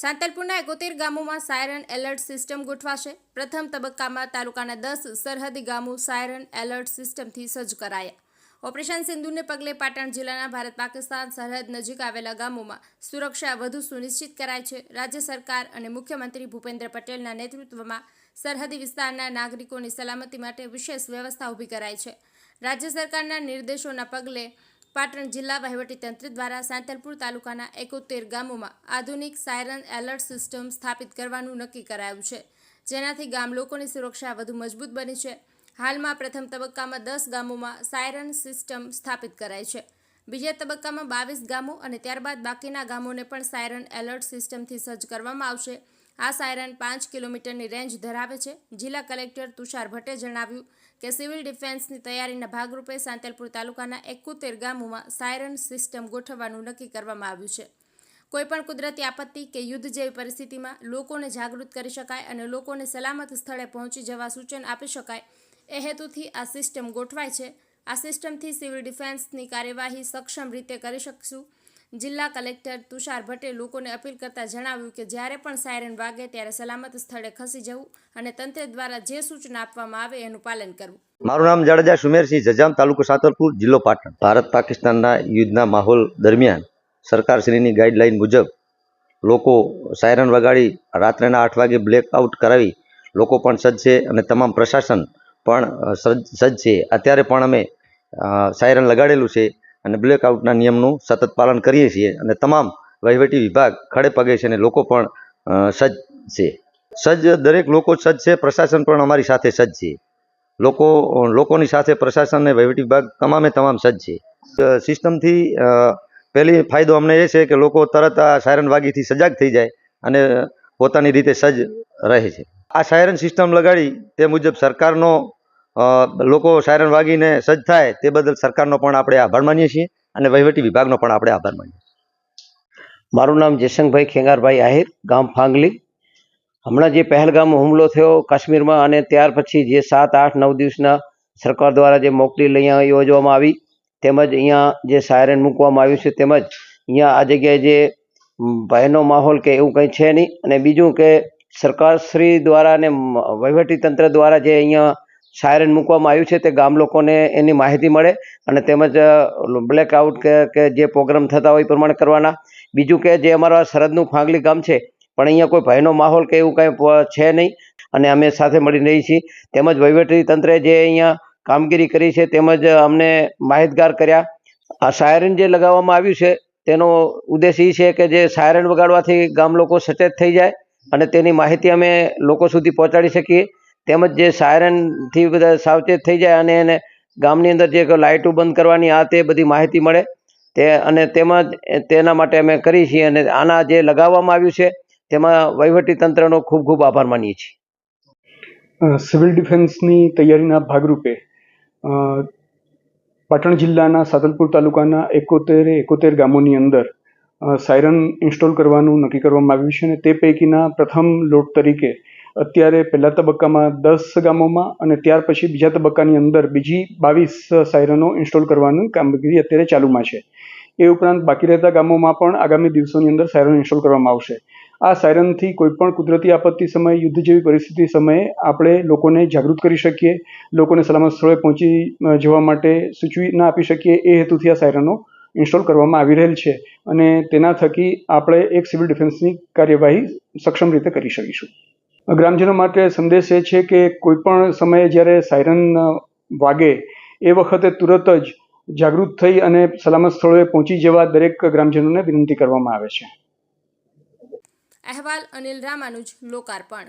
સાંતલપુરના એકોતેર ગામોમાં siren alert system ગોઠવાશે. પ્રથમ તબક્કામાં તાલુકાના દસ સરહદી ગામો સાયરન એલર્ટ સિસ્ટમથી સજ્જ કરાયા. ઓપરેશન સિંધુને પગલે પાટણ જિલ્લાના ભારત પાકિસ્તાન સરહદ નજીક આવેલા ગામોમાં સુરક્ષા વધુ સુનિશ્ચિત કરાય છે. રાજ્ય સરકાર અને મુખ્યમંત્રી ભૂપેન્દ્ર પટેલના નેતૃત્વમાં સરહદી વિસ્તારના નાગરિકોની સલામતી માટે વિશેષ વ્યવસ્થા ઊભી કરાઈ છે. રાજ્ય સરકારના નિર્દેશોના પગલે પાટણ જિલ્લા વહીવટીતંત્ર દ્વારા સાંતલપુર તાલુકાના એકોતેર ગામોમાં આધુનિક સાયરન એલર્ટ સિસ્ટમ સ્થાપિત કરવાનું નક્કી કરાયું છે. જેનાથી ગામ લોકોની સુરક્ષા વધુ મજબૂત બની છે. હાલમાં પ્રથમ તબક્કામાં દસ ગામોમાં સાયરન સિસ્ટમ સ્થાપિત કરાઈ છે. બીજા તબક્કામાં બાવીસ ગામો અને ત્યારબાદ બાકીના ગામોને પણ સાયરન એલર્ટ સિસ્ટમથી સજ્જ કરવામાં આવશે. આ સાયરન પાંચ કિલોમીટરની રેન્જ ધરાવે છે. જિલ્લા કલેક્ટર તુષાર ભટ્ટે જણાવ્યું કે સિવિલ ડિફેન્સની તૈયારીના ભાગરૂપે સાંતલપુર તાલુકાના એકોતેર ગામોમાં સાયરન સિસ્ટમ ગોઠવવાનું નક્કી કરવામાં આવ્યું છે. કોઈપણ કુદરતી આપત્તિ કે યુદ્ધ જેવી પરિસ્થિતિમાં લોકોને જાગૃત કરી શકાય અને લોકોને સલામત સ્થળે પહોંચી જવા સૂચન આપી શકાય એ હેતુથી આ સિસ્ટમ ગોઠવાય છે. આ સિસ્ટમથી સિવિલ ડિફેન્સની કાર્યવાહી સક્ષમ રીતે કરી શકશું. જિલ્લા કલેક્ટર તુષાર ભટ્ટે લોકોને અપીલ કરતા જણાવ્યું કે જ્યારે પણ સાયરન વાગે ત્યારે સલામત સ્થળે ખસી જવું અને તંત્ર દ્વારા જે સૂચના આપવામાં આવે એનું પાલન કરવું. મારું નામ જાડેજા સુમેરસિંહ, જજામ તાલુકો સાતલપુર, જિલ્લો પાટણ. ભારત પાકિસ્તાનના યુદ્ધના માહોલ દરમિયાન સરકારશ્રીની ગાઈડલાઈન મુજબ લોકો સાયરન વગાડી રાત્રેના આઠ વાગે બ્લેક આઉટ કરાવી લોકો પણ સજ્જ છે અને તમામ પ્રશાસન પણ સજ્જ છે. અત્યારે પણ અમે સાયરન લગાડેલું છે. અને બ્લેક આઉટના નિયમનું સતત પાલન કરીએ છીએ અને તમામ વહીવટી વિભાગ ખડે પગે છે અને લોકો પણ સજ્જ છે. સજ્જ દરેક લોકો સજ્જ છે, પ્રશાસન પણ અમારી સાથે સજ્જ છે. લોકો, લોકોની સાથે પ્રશાસન અને વહીવટી વિભાગ તમામે તમામ સજ્જ છે. સિસ્ટમથી પહેલી ફાયદો અમને એ છે કે લોકો તરત આ સાયરન વાગીથી સજાગ થઈ જાય અને પોતાની રીતે સજ્જ રહે છે. આ સાયરન સિસ્ટમ લગાડી તે મુજબ સરકારનો લોકો સાયરન વાગીને સજ્જ થાય તે બદલ સરકારનો પણ આપણે આભાર માનીએ છીએ અને વહીવટી વિભાગનો પણ આપણે આભાર માનીએ છીએ. મારું નામ જયશંકભાઈ ખેંગારભાઈ આહિર, ગામ ફાંગલી. હમણાં જે પહેલગામ હુમલો થયો કાશ્મીરમાં અને ત્યાર પછી જે સાત, આઠ, નવ દિવસના સરકાર દ્વારા જે મોકલી અહીંયા યોજવામાં આવી, તેમજ અહીંયા જે સાયરન મૂકવામાં આવ્યું છે તેમજ અહીંયા આ જગ્યાએ જે ભયનો માહોલ કે એવું કંઈ છે નહીં. અને બીજું કે સરકારશ્રી દ્વારા અને વહીવટીતંત્ર દ્વારા જે અહીંયા સાયરન મૂકવામાં આવ્યું છે તે ગામ લોકોને એની માહિતી મળે અને તેમજ બ્લેકઆઉટ કે કે જે પ્રોગ્રામ થતા હોય એ પ્રમાણે કરવાના. બીજું કે જે અમારા સરહદનું ફાંગલી ગામ છે, પણ અહીંયા કોઈ ભયનો માહોલ કે એવું કંઈ છે નહીં અને અમે સાથે મળીને રહીએ છીએ. તેમજ વહીવટી તંત્રે જે અહીંયા કામગીરી કરી છે તેમજ અમને માહિતગાર કર્યા. આ સાયરન જે લગાવવામાં આવ્યું છે, તેનો ઉદ્દેશ એ છે કે જે સાયરન વગાડવાથી ગામ લોકો સચેત થઈ જાય અને તેની માહિતી અમે લોકો સુધી પહોંચાડી શકીએ. તેમજ જે સાયરનથી બધા સાવચેત થઈ જાય અને એને ગામની અંદર જે લાઇટો બંધ કરવાની આ તે બધી માહિતી મળે. તે અને તેમજ તેના માટે અમે કરી છીએ અને આના જે લગાવવામાં આવ્યું છે, તેમાં વહીવટી તંત્રનો ખૂબ ખૂબ આભાર માનીએ છીએ. સિવિલ ડિફેન્સની તૈયારીના ભાગરૂપે પાટણ જિલ્લાના સાતલપુર તાલુકાના એકોતેર એકોતેર ગામોની અંદર સાયરન ઇન્સ્ટોલ કરવાનું નક્કી કરવામાં આવ્યું છે અને તે પૈકીના પ્રથમ લોટ તરીકે અત્યારે પહેલા તબક્કામાં દસ ગામોમાં અને ત્યાર પછી બીજા તબક્કાની અંદર બીજી બાવીસ સાયરનો ઇન્સ્ટોલ કરવાની કામગીરી અત્યારે ચાલુમાં છે. એ ઉપરાંત બાકી રહેતા ગામોમાં પણ આગામી દિવસોની અંદર સાયરન ઇન્સ્ટોલ કરવામાં આવશે. આ સાયરનથી કોઈપણ કુદરતી આપત્તિ સમયે, યુદ્ધ જેવી પરિસ્થિતિ સમયે આપણે લોકોને જાગૃત કરી શકીએ, લોકોને સલામત સ્થળે પહોંચી જવા માટે સૂચના આપી શકીએ એ હેતુથી આ સાયરનો ઇન્સ્ટોલ કરવામાં આવી રહેલ છે અને તેના થકી આપણે એક સિવિલ ડિફેન્સની કાર્યવાહી સક્ષમ રીતે કરી શકીશું. ગ્રામજનો માટે સંદેશ એ છે કે કોઈપણ સમયે જ્યારે સાયરન વાગે, એ વખતે તુરત જ જાગૃત થઈ અને સલામત સ્થળોએ પહોંચી જવા દરેક ગ્રામજનોને વિનંતી કરવામાં આવે છે. અહેવાલ અનિલ રામાનુજ, લોકાર્પણ.